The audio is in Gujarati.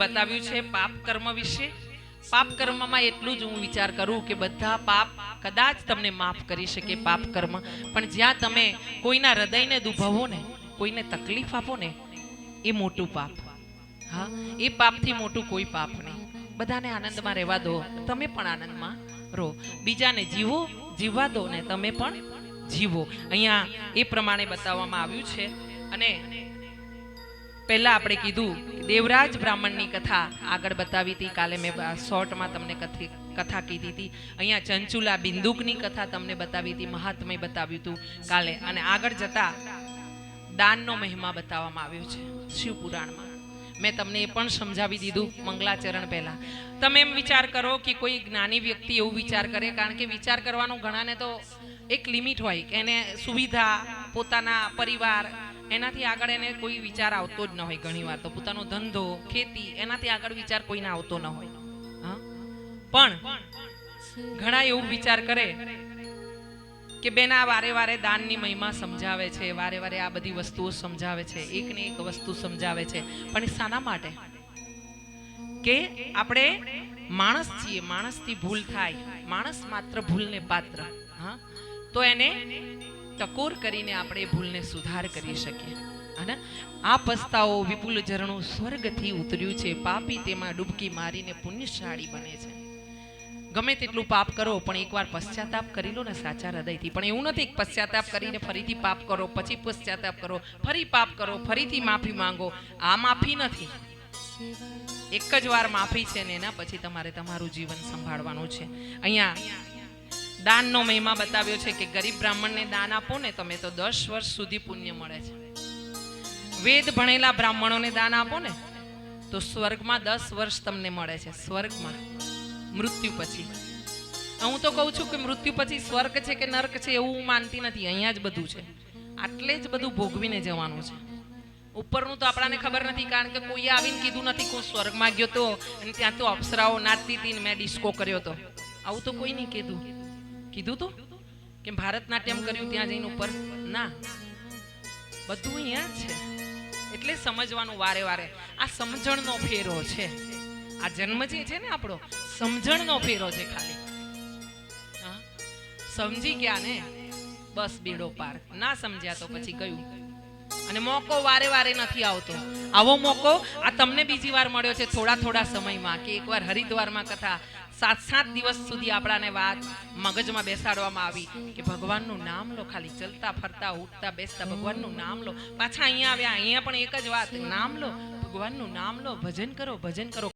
બતાવ્યું છે પાપ કર્મ વિશે. પાપ કર્મમાં એટલું જ હું વિચાર કરું કે બધા પાપ કદાચ તમને માફ કરી શકે પાપ કર્મ. પણ જ્યાં તમે કોઈના હૃદયને દુભાવો ને, કોઈને તકલીફ આપો ને, એ મોટું પાપ. હા, એ પાપથી મોટું કોઈ પાપ નહીં. બધાને આનંદમાં રહેવા દો. તમે પણ આનંદમાં રહો. બીજાને જીવો, જીવવા દો ને તમે પણ જીવો. અહીંયા એ પ્રમાણે બતાવવામાં આવ્યું છે. અને પહેલા આપણે કીધું દેવરાજ બ્રાહ્મણની કથા આગળ બતાવી હતી. કાલે મેં શોર્ટમાં તમને કથી, કથા કીધી હતી. અહીંયા ચંચુલા બિંદુકની કથા તમને બતાવી હતી, મહાત્મય બતાવ્યું હતું કાલે. અને આગળ જતા દાનનો મહિમા બતાવવામાં આવ્યો છે શિવ પુરાણમાં મેં તમને એ પણ સમજાવી દીધું મંગલાચરણ પહેલાં. તમે એમ વિચાર કરો કે કોઈ જ્ઞાની વ્યક્તિ એવું વિચાર કરે, કારણ કે વિચાર કરવાનો ઘણાને તો એક લિમિટ હોય કે એને સુવિધા, પોતાના પરિવાર એનાથી આગળ એને કોઈ વિચાર આવતો જ ન હોય ઘણીવાર તો પોતાનો ધંધો, ખેતી, એનાથી આગળ વિચાર કોઈને આવતો ન હોય. હા? પણ ઘણા એવું વિચાર કરે કે બેન વારે વારે દાનની મહિમા સમજાવે છે, વારે વારે આ બધી વસ્તુઓ સમજાવે છે એક ને એક વસ્તુ સમજાવે છે. પણ શાના માટે? કે આપણે માણસ છીએ, માણસથી ભૂલ થાય, માણસ માત્ર ભૂલને પાત્ર. હા? તો એને ટકોર કરીને આપણે ભૂલને સુધાર કરી શકીએ. અને આ પસ્તાઓ વિપુલ ઝરણું સ્વર્ગથી ઉતર્યું છે. પાપી તેમાં ડૂબકી મારીને પુણ્યશાળી બને છે. ગમે તેટલું પાપ કરો, પણ એકવાર પશ્ચાતાપ કરી લો ને સાચા હૃદયથી. પણ એવું નથી પશ્ચાતાપ કરીને ફરીથી પાપ કરો, પછી પશ્ચાતાપ કરો, ફરી પાપ કરો, ફરીથી માફી માંગો. આ માફી નથી. એક જ વાર માફી છે ને એના પછી તમારે તમારું જીવન સંભાળવાનું છે. અહીંયા દાનનો મહિમા બતાવ્યો છે કે ગરીબ બ્રાહ્મણને દાન આપો ને તમે તો દસ વર્ષ સુધી પુણ્ય મળે છે. વેદ ભણેલા બ્રાહ્મણોને દાન આપો ને તો સ્વર્ગમાં દસ વર્ષ તમને મળે છે, સ્વર્ગમાં. મૃત્યુ પછી. હું તો કહું છું કે મૃત્યુ પછી સ્વર્ગ છે કે નર્ક છે એવું હું માનતી નથી, અહીંયા જ બધું છે. આટલે જ બધું ભોગવીને જવાનું છે. ઉપરનું તો આપણાને ખબર નથી, કારણ કે કોઈએ આવીને કીધું નથી કે હું સ્વર્ગમાં ગયો તો અને ત્યાં તો અપ્સરાઓ નાચતી હતી ને મેં ડિસ્કો કર્યો તો. આવું તો કોઈ નહીં કીધું. કીધું તું કે ભારતનાટ્યમ કર્યું ત્યાં જઈને ઉપર? ના. બધું અહીંયા છે. એટલે સમજવાનું વારે વારે. આ સમજણનો ફેરો છે. આ જન્મ જે છે ને આપણો, સમજણનો ફેરો છે ખાલી? સમજી ગયા ને? બસ બેડો પાર. ના સમજ્યા તો પછી ગયું. અને મોકો વારે વારે નથી આવતો. આવો મોકો. આ તમને બીજી વાર મળ્યો છે થોડા થોડા સમયમાં કે એકવાર હરિદ્વારમાં કથા સાત સાત દિવસ સુધી આપણાને વાત મગજમાં બેસાડવામાં આવી કે ભગવાનનું નામ લો, ખાલી ચલતા ફરતા, ઉઠતા બેસતા ભગવાનનું નામ લો. પાછા અહીંયા આવ્યા, અહીંયા પણ એક જ વાત, નામ લો, ભગવાનનું નામ લો, ભજન કરો ભજન કરો.